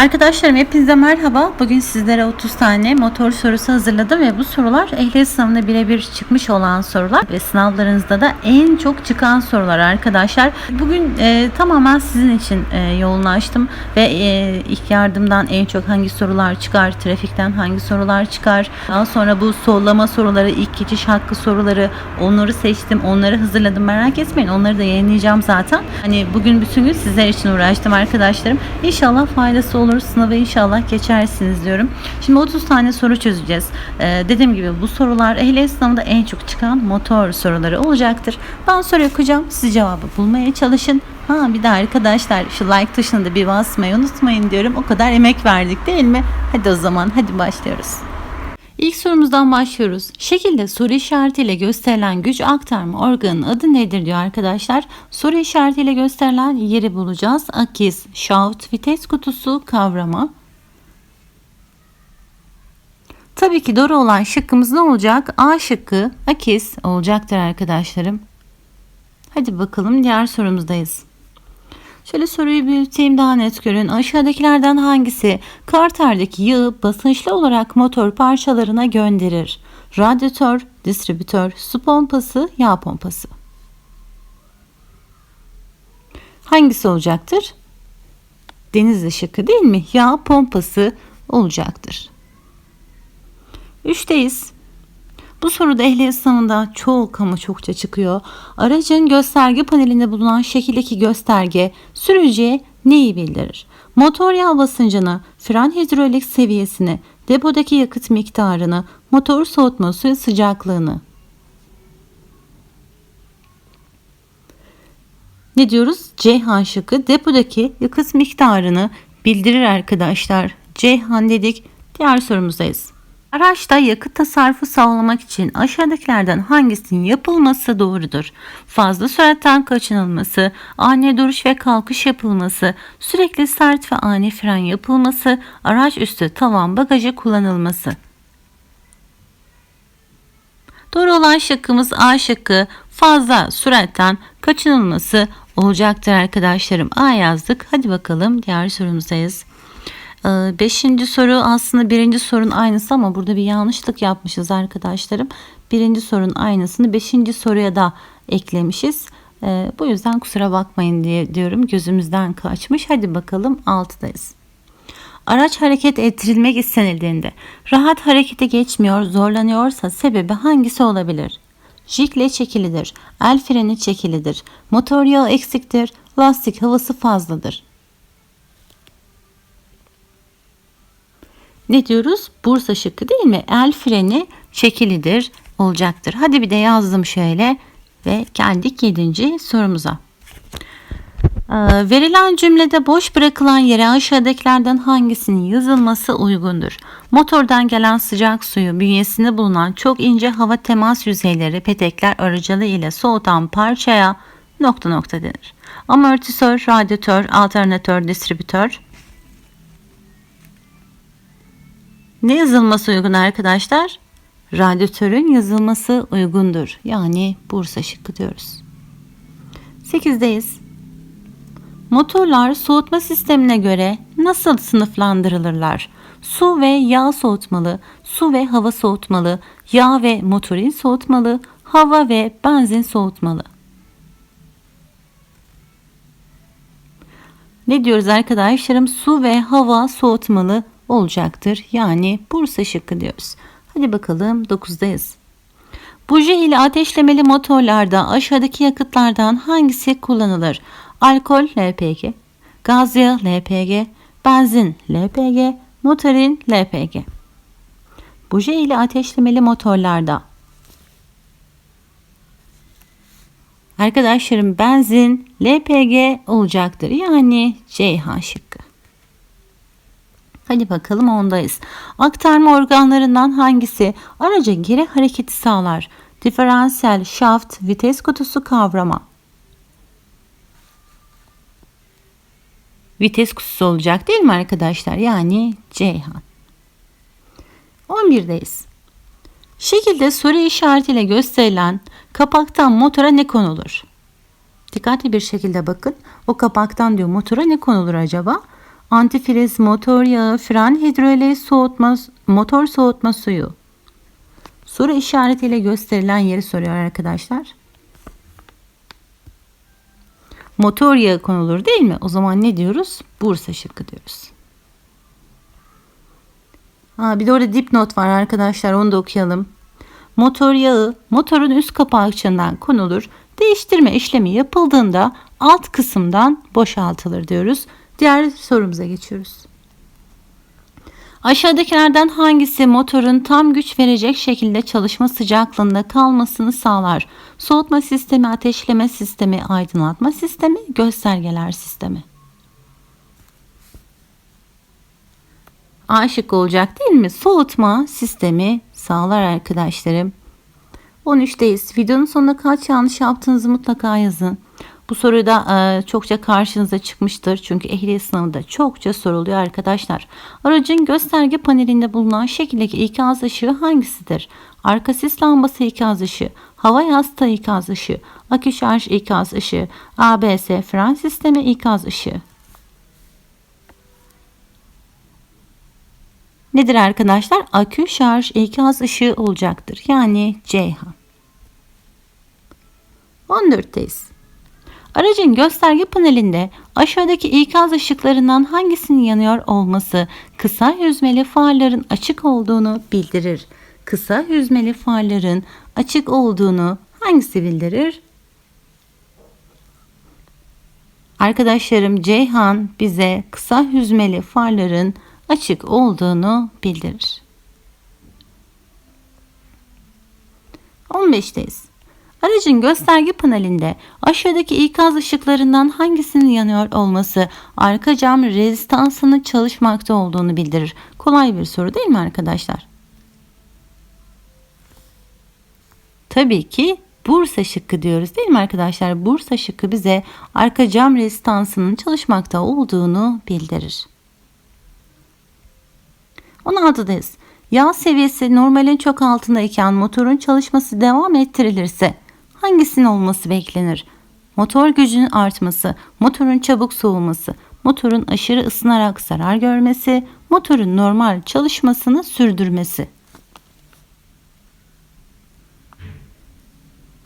Arkadaşlarım hepinize merhaba. Bugün sizlere 30 tane motor sorusu hazırladım ve bu sorular ehliyet sınavında birebir çıkmış olan sorular ve sınavlarınızda da en çok çıkan sorular arkadaşlar. Bugün e, tamamen sizin için e, yoğunlaştım ve e, ilk yardımdan en çok hangi sorular çıkar, trafikten hangi sorular çıkar. Daha sonra bu sollama soruları, ilk geçiş hakkı soruları onları seçtim, onları hazırladım. Merak etmeyin onları da yayınlayacağım zaten. Hani bugün bütün gün sizler için uğraştım arkadaşlarım. İnşallah faydası olur. Sınavı inşallah geçersiniz diyorum. Şimdi 30 tane soru çözeceğiz. Ee, dediğim gibi bu sorular ehliyet sınavında en çok çıkan motor soruları olacaktır. Ben soru okuyacağım. Siz cevabı bulmaya çalışın. Ha bir de arkadaşlar şu like tuşuna da bir basmayı unutmayın diyorum. O kadar emek verdik değil mi? Hadi o zaman hadi başlıyoruz. İlk sorumuzdan başlıyoruz. Şekilde soru işaretiyle gösterilen güç aktarma organının adı nedir diyor arkadaşlar. Soru işaretiyle gösterilen yeri bulacağız. Akis, şaft, vites kutusu, kavrama. Tabii ki doğru olan şıkkımız ne olacak? A şıkkı akis olacaktır arkadaşlarım. Hadi bakalım diğer sorumuzdayız. Şöyle soruyu büyüteyim daha net görün. Aşağıdakilerden hangisi karterdeki yağı basınçlı olarak motor parçalarına gönderir? Radyatör, distribütör, su pompası, yağ pompası. Hangisi olacaktır? Denizli şıkkı değil mi? Yağ pompası olacaktır. Üçteyiz. Bu soruda ehliyet sınavında çok ama çokça çıkıyor. Aracın gösterge panelinde bulunan şekildeki gösterge sürücüye neyi bildirir? Motor yağ basıncını, fren hidrolik seviyesini, depodaki yakıt miktarını, motor soğutma suyu sıcaklığını. Ne diyoruz? Ceyhan şıkkı depodaki yakıt miktarını bildirir arkadaşlar. Ceyhan dedik. Diğer sorumuzdayız. Araçta yakıt tasarrufu sağlamak için aşağıdakilerden hangisinin yapılması doğrudur? Fazla süratten kaçınılması, ani duruş ve kalkış yapılması, sürekli sert ve ani fren yapılması, araç üstü tavan bagajı kullanılması. Doğru olan şıkkımız A şıkkı fazla süratten kaçınılması olacaktır arkadaşlarım. A yazdık. Hadi bakalım diğer sorumuzdayız. Ee, beşinci soru aslında birinci sorun aynısı ama burada bir yanlışlık yapmışız arkadaşlarım. Birinci sorun aynısını beşinci soruya da eklemişiz. Ee, bu yüzden kusura bakmayın diye diyorum gözümüzden kaçmış. Hadi bakalım altıdayız. Araç hareket ettirilmek istenildiğinde rahat harekete geçmiyor, zorlanıyorsa sebebi hangisi olabilir? Jikle çekilidir, el freni çekilidir, motor yağı eksiktir, lastik havası fazladır. Ne diyoruz? Bursa şıkkı değil mi? El freni çekilidir olacaktır. Hadi bir de yazdım şöyle ve geldik 7. sorumuza. Ee, verilen cümlede boş bırakılan yere aşağıdakilerden hangisinin yazılması uygundur? Motordan gelen sıcak suyu bünyesinde bulunan çok ince hava temas yüzeyleri petekler aracılığı ile soğutan parçaya nokta nokta denir. Amortisör, radyatör, alternatör, distribütör, Ne yazılması uygun arkadaşlar? Radyatörün yazılması uygundur. Yani Bursa şıkkı diyoruz. 8'deyiz. Motorlar soğutma sistemine göre nasıl sınıflandırılırlar? Su ve yağ soğutmalı, su ve hava soğutmalı, yağ ve motorin soğutmalı, hava ve benzin soğutmalı. Ne diyoruz arkadaşlarım? Su ve hava soğutmalı olacaktır. Yani Bursa şıkkı diyoruz. Hadi bakalım 9'dayız. Buji ile ateşlemeli motorlarda aşağıdaki yakıtlardan hangisi kullanılır? Alkol LPG, gaz yağı LPG, benzin LPG, motorin LPG. Buji ile ateşlemeli motorlarda Arkadaşlarım benzin LPG olacaktır. Yani Ceyhan şıkkı. Hadi bakalım ondayız. Aktarma organlarından hangisi araca geri hareketi sağlar? Diferansiyel, şaft, vites kutusu kavrama. Vites kutusu olacak değil mi arkadaşlar? Yani Ceyhan. 11'deyiz. Şekilde soru işaretiyle gösterilen kapaktan motora ne konulur? Dikkatli bir şekilde bakın. O kapaktan diyor motora ne konulur acaba? Antifriz, motor yağı, fren hidroliği, soğutma, motor soğutma suyu. Soru işaretiyle gösterilen yeri soruyor arkadaşlar. Motor yağı konulur değil mi? O zaman ne diyoruz? Bursa şıkkı diyoruz. Ha, bir de orada dipnot var arkadaşlar onu da okuyalım. Motor yağı motorun üst kapağından konulur. Değiştirme işlemi yapıldığında alt kısımdan boşaltılır diyoruz. Diğer sorumuza geçiyoruz. Aşağıdakilerden hangisi motorun tam güç verecek şekilde çalışma sıcaklığında kalmasını sağlar? Soğutma sistemi, ateşleme sistemi, aydınlatma sistemi, göstergeler sistemi. A şıkkı olacak değil mi? Soğutma sistemi sağlar arkadaşlarım. 13'teyiz. Videonun sonunda kaç yanlış yaptığınızı mutlaka yazın. Bu soru da e, çokça karşınıza çıkmıştır. Çünkü ehliyet sınavında çokça soruluyor arkadaşlar. Aracın gösterge panelinde bulunan şekildeki ikaz ışığı hangisidir? Arka sis lambası ikaz ışığı, hava yastığı ikaz ışığı, akü şarj ikaz ışığı, ABS fren sistemi ikaz ışığı. Nedir arkadaşlar? Akü şarj ikaz ışığı olacaktır. Yani Ceyhan. 14'teyiz. Aracın gösterge panelinde aşağıdaki ikaz ışıklarından hangisinin yanıyor olması kısa hüzmeli farların açık olduğunu bildirir. Kısa hüzmeli farların açık olduğunu hangisi bildirir? Arkadaşlarım Ceyhan bize kısa hüzmeli farların açık olduğunu bildirir. 15'teyiz. Aracın gösterge panelinde aşağıdaki ikaz ışıklarından hangisinin yanıyor olması arka cam rezistansının çalışmakta olduğunu bildirir. Kolay bir soru değil mi arkadaşlar? Tabii ki Bursa şıkkı diyoruz değil mi arkadaşlar? Bursa şıkkı bize arka cam rezistansının çalışmakta olduğunu bildirir. 16'dayız. Yağ seviyesi normalin çok altındayken motorun çalışması devam ettirilirse hangisinin olması beklenir? Motor gücünün artması, motorun çabuk soğuması, motorun aşırı ısınarak zarar görmesi, motorun normal çalışmasını sürdürmesi.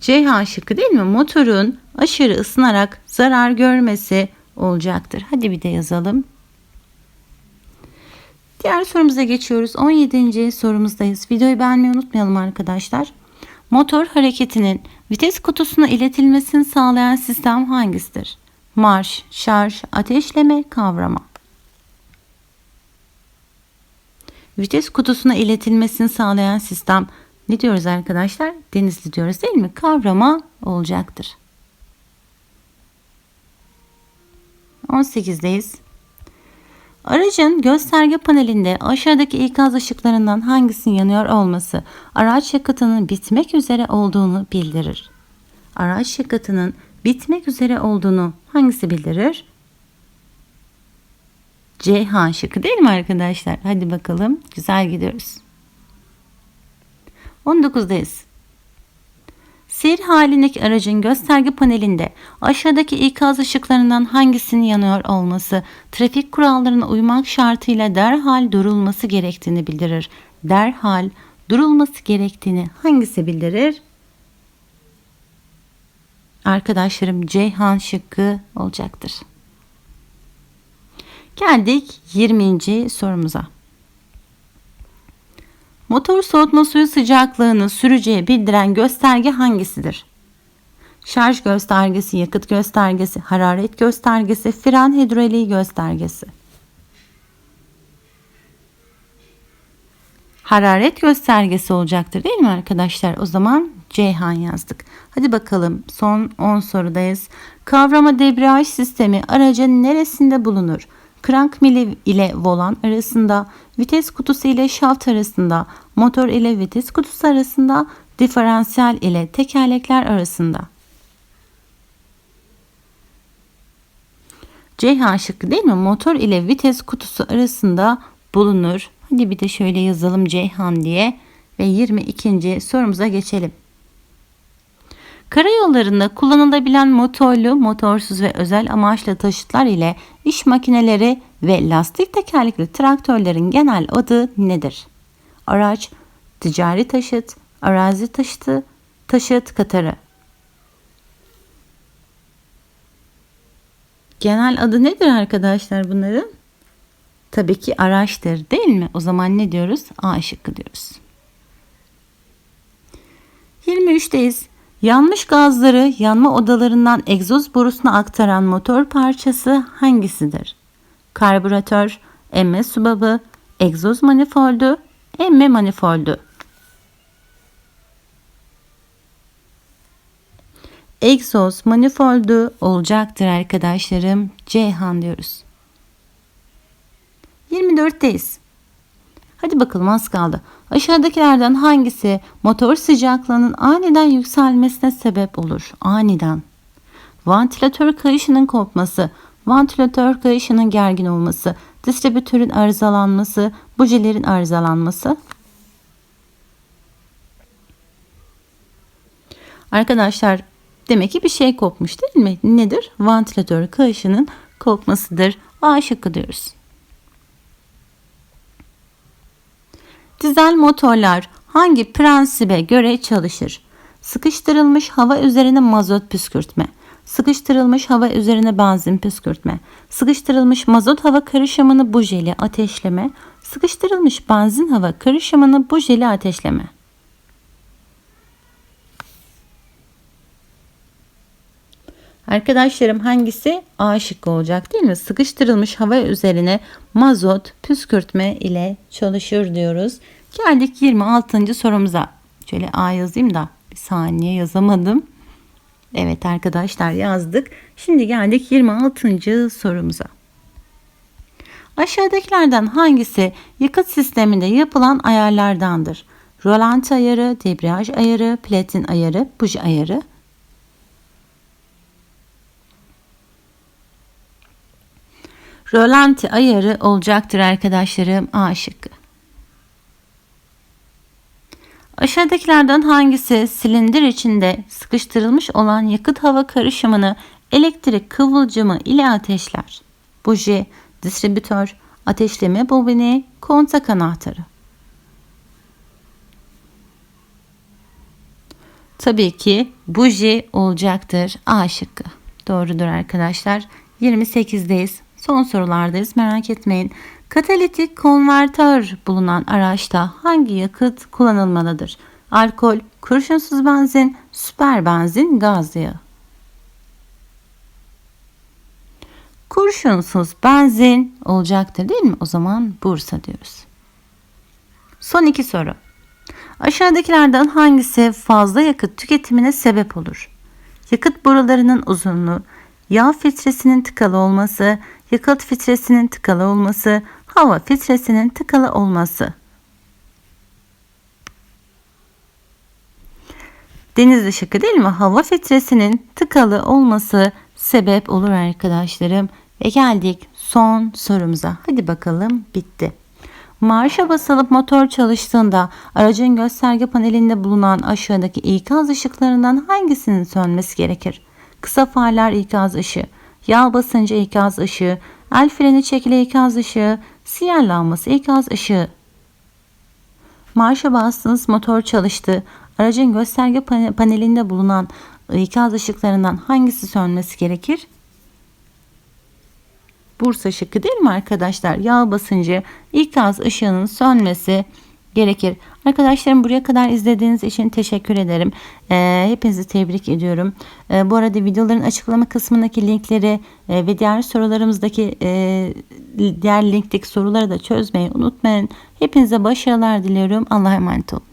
Ceyhan şıkkı değil mi? Motorun aşırı ısınarak zarar görmesi olacaktır. Hadi bir de yazalım. Diğer sorumuza geçiyoruz. 17. sorumuzdayız. Videoyu beğenmeyi unutmayalım arkadaşlar. Motor hareketinin vites kutusuna iletilmesini sağlayan sistem hangisidir? Marş, şarj, ateşleme, kavrama. Vites kutusuna iletilmesini sağlayan sistem ne diyoruz arkadaşlar? Denizli diyoruz değil mi? Kavrama olacaktır. 18'deyiz. Aracın gösterge panelinde aşağıdaki ikaz ışıklarından hangisinin yanıyor olması araç yakıtının bitmek üzere olduğunu bildirir. Araç yakıtının bitmek üzere olduğunu hangisi bildirir? Ceyhan şıkkı değil mi arkadaşlar? Hadi bakalım. Güzel gidiyoruz. 19'dayız. Seyir halindeki aracın gösterge panelinde aşağıdaki ikaz ışıklarından hangisinin yanıyor olması trafik kurallarına uymak şartıyla derhal durulması gerektiğini bildirir. Derhal durulması gerektiğini hangisi bildirir? Arkadaşlarım Ceyhan şıkkı olacaktır. Geldik 20. sorumuza. Motor soğutma suyu sıcaklığını sürücüye bildiren gösterge hangisidir? Şarj göstergesi, yakıt göstergesi, hararet göstergesi, fren hidroliği göstergesi. Hararet göstergesi olacaktır değil mi arkadaşlar? O zaman Ceyhan yazdık. Hadi bakalım son 10 sorudayız. Kavrama debriyaj sistemi aracın neresinde bulunur? Krank mili ile volan arasında, vites kutusu ile şaft arasında, motor ile vites kutusu arasında, diferansiyel ile tekerlekler arasında. Ceyhan şıkkı değil mi? Motor ile vites kutusu arasında bulunur. Hadi bir de şöyle yazalım Ceyhan diye ve 22. sorumuza geçelim. Karayollarında kullanılabilen motorlu, motorsuz ve özel amaçlı taşıtlar ile iş makineleri ve lastik tekerlekli traktörlerin genel adı nedir? Araç, ticari taşıt, arazi taşıtı, taşıt katarı. Genel adı nedir arkadaşlar bunların? Tabii ki araçtır değil mi? O zaman ne diyoruz? A şıkkı diyoruz. 23'teyiz. Yanmış gazları yanma odalarından egzoz borusuna aktaran motor parçası hangisidir? Karbüratör, emme subabı, egzoz manifoldu, emme manifoldu. Egzoz manifoldu olacaktır arkadaşlarım. Ceyhan diyoruz. 24'teyiz. Hadi bakalım az kaldı. Aşağıdakilerden hangisi motor sıcaklığının aniden yükselmesine sebep olur? Aniden. Vantilatör kayışının kopması, vantilatör kayışının gergin olması, distribütörün arızalanması, bujilerin arızalanması. Arkadaşlar demek ki bir şey kopmuş değil mi? Nedir? Vantilatör kayışının kopmasıdır. A şıkkı diyoruz. Dizel motorlar hangi prensibe göre çalışır? Sıkıştırılmış hava üzerine mazot püskürtme, sıkıştırılmış hava üzerine benzin püskürtme, sıkıştırılmış mazot hava karışımını bujiyle ateşleme, sıkıştırılmış benzin hava karışımını bujiyle ateşleme. Arkadaşlarım hangisi A şıkkı olacak değil mi? Sıkıştırılmış hava üzerine mazot püskürtme ile çalışır diyoruz. Geldik 26. sorumuza. Şöyle A yazayım da bir saniye yazamadım. Evet arkadaşlar yazdık. Şimdi geldik 26. sorumuza. Aşağıdakilerden hangisi yakıt sisteminde yapılan ayarlardandır? Rolanti ayarı, debriyaj ayarı, platin ayarı, buji ayarı. Rolanti ayarı olacaktır arkadaşlarım A şıkkı. Aşağıdakilerden hangisi silindir içinde sıkıştırılmış olan yakıt hava karışımını elektrik kıvılcımı ile ateşler? Buji, distribütör, ateşleme bobini, kontak anahtarı. Tabii ki buji olacaktır. A şıkkı. Doğrudur arkadaşlar. 28'deyiz. Son sorulardayız merak etmeyin. Katalitik konvertör bulunan araçta hangi yakıt kullanılmalıdır? Alkol, kurşunsuz benzin, süper benzin, gaz yağı. Kurşunsuz benzin olacaktır değil mi? O zaman Bursa diyoruz. Son iki soru. Aşağıdakilerden hangisi fazla yakıt tüketimine sebep olur? Yakıt borularının uzunluğu, yağ filtresinin tıkalı olması, yakıt filtresinin tıkalı olması, hava filtresinin tıkalı olması. Deniz ışıkı değil mi? Hava filtresinin tıkalı olması sebep olur arkadaşlarım. Ve geldik son sorumuza. Hadi bakalım bitti. Marşa basılıp motor çalıştığında aracın gösterge panelinde bulunan aşağıdaki ikaz ışıklarından hangisinin sönmesi gerekir? Kısa farlar ikaz ışığı, yağ basıncı ikaz ışığı, el freni çekili ikaz ışığı, sinyal lambası ikaz ışığı. Marşa bastınız motor çalıştı. Aracın gösterge panelinde bulunan ikaz ışıklarından hangisi sönmesi gerekir? Bursa şıkkı değil mi arkadaşlar? Yağ basıncı ikaz ışığının sönmesi gerekir. Arkadaşlarım buraya kadar izlediğiniz için teşekkür ederim. Ee, hepinizi tebrik ediyorum. Ee, bu arada videoların açıklama kısmındaki linkleri e, ve diğer sorularımızdaki e, diğer linkteki soruları da çözmeyi unutmayın. Hepinize başarılar diliyorum. Allah'a emanet olun.